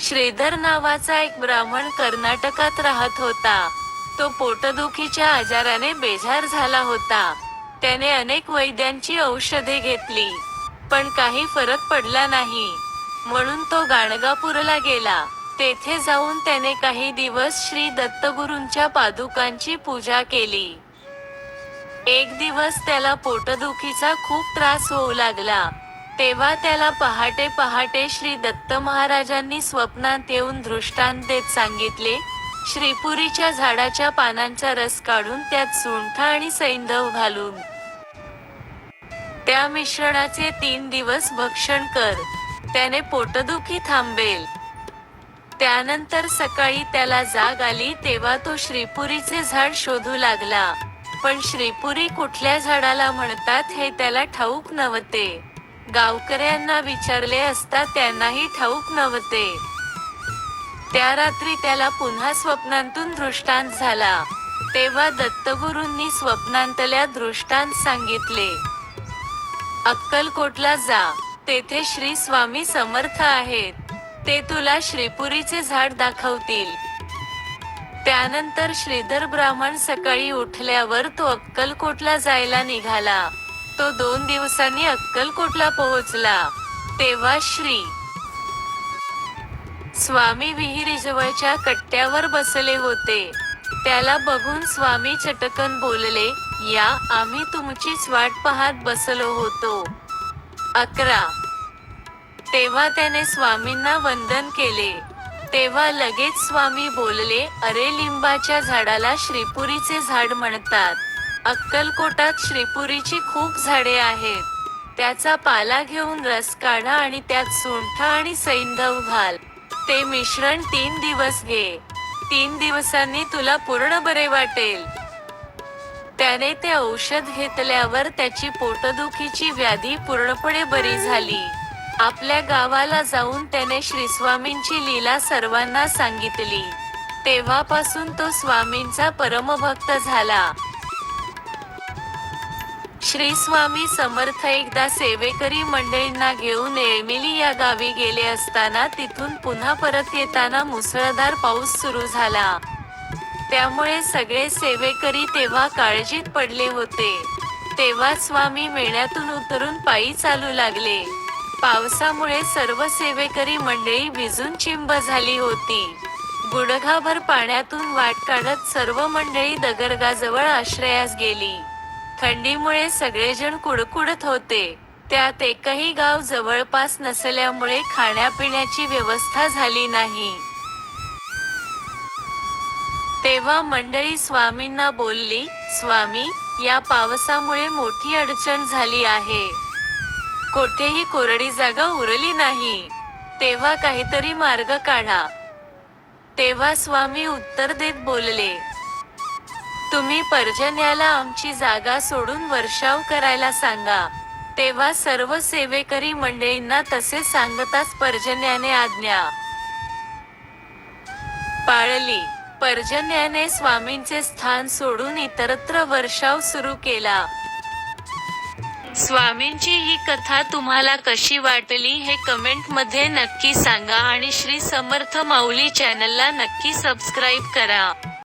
श्रीधर नावाचा एक ब्राह्मण कर्नाटकात राहत होता. तो पोटदुखीच्या आजाराने बेजार झाला होता. त्याने अनेक वैद्यांची औषधे घेतली पण काही फरक पडला नाही. म्हणून तो गाणगापूरला गेला. तेथे जाऊन त्याने काही दिवस श्री दत्तगुरूंच्या पादुकांची पूजा केली. एक दिवस त्याला पोटदुखीचा खूप त्रास होऊ लागला. तेव्हा त्याला पहाटे पहाटे श्री दत्त महाराजांनी स्वप्नात येऊन दृष्टांत देत सांगितले श्रीपुरीच्या झाडाच्या पानांचा रस काढून त्यात सुंठा आणि सैंधव घालून. त्या मिश्रणाचे तीन दिवस भक्षण कर त्याने पोटदुखी थांबेल. त्यानंतर सकाळी त्याला जाग आली तेव्हा तो श्रीपुरीचे झाड शोधू लागला. पण श्रीपुरी कुठल्या झाडाला म्हणतात हे त्याला ठाऊक नव्हते. गावकऱ्यांना विचारले असता त्यांनाही ठाऊक नव्हते. त्या रात्री त्याला पुन्हा स्वप्नांतून दृष्टांत झाला. तेव्हा दत्तगुरूंनी स्वप्नांतल्या दृष्टांत सांगितले अक्कलकोटला जा. तेथे श्री स्वामी समर्थ आहेत. ते तुला श्रीपुरीचे झाड दाखवतील. त्यानंतर श्रीधर ब्राह्मण सकाळी उठल्यावर तो अक्कलकोटला जायला निघाला. तो दोन दिवसांनी अक्कलकोटला पोहोचला. तेव्हा श्री. स्वामी विहिरीजवळच्या कट्ट्यावर बसले होते. त्याला बघून स्वामी चटकन बोलले या आम्ही तुमचीच वाट पाहत बसलो होतो. अकरा. तेव्हा त्याने स्वामींना वंदन केले. तेव्हा लगेच स्वामी बोलले अरे लिंबाच्या झाडाला श्रीपुरीचे झाड म्हणतात. अक्कलकोटात श्रीपुरीची खूप झाडे आहेत. त्याचा पाला घेऊन रस काढा आणि त्यात सुंठ आणि सैंधव घाल. ते मिश्रण तीन दिवस घे. तीन दिवसांनी तुला पूर्ण बरे वाटेल. त्याने ते औषध घेतल्यावर त्याची पोटदुखीची व्याधी पूर्णपणे बरी झाली. आपल्या गावाला जाऊन त्याने श्री स्वामींची लीला सर्वांना सांगितली. तेव्हापासून तो स्वामींचा परमभक्त झाला. श्री स्वामी समर्थ एकदा सेवेकरी मंडळींना घेऊन एमिली या गावी गेले असताना तिथून पुन्हा परत येताना मुसळधार पाऊस सुरू झाला. त्यामुळे सगळे सेवेकरी तेव्हा काळजीत पडले होते. तेव्हा स्वामी मेण्यातून उतरून पायी चालू लागले. पावसामुळे सर्व सेवेकरी मंडळी भिजून चिंब झाली होती. गुडघाभर पाण्यातून वाट काढत सर्व मंडळी दगरगाजवळ आश्रयास गेली. थंडीमुळे सगळेजण कुडकुडत होते. त्यात एकही गाव जवळपास नसल्यामुळे खाण्यापिण्याची व्यवस्था झाली नाही. तेव्हा मंडळी स्वामींना बोलली स्वामी या पावसामुळे मोठी अडचण झाली आहे. कोठेही कोरडी जागा उरली नाही. तेव्हा काहीतरी मार्ग काढा. तेव्हा स्वामी उत्तर देत बोलले तुम्ही पर्जन्याला आमची जागा सोडून वर्षाव करायला सांगा. तेव्हा सर्व सेवेकरी मंडळींना तसे सांगताच पर्जन्याने आज्ञा. पाळली. पर्जन्याने स्वामींचे स्थान सोडून इतरत्र वर्षाव सुरू केला. स्वामींची ही कथा तुम्हाला कशी वाटली हे कमेंटमध्ये नक्की सांगा आणि श्री समर्थ माऊली चॅनलला नक्की सबस्क्राईब करा.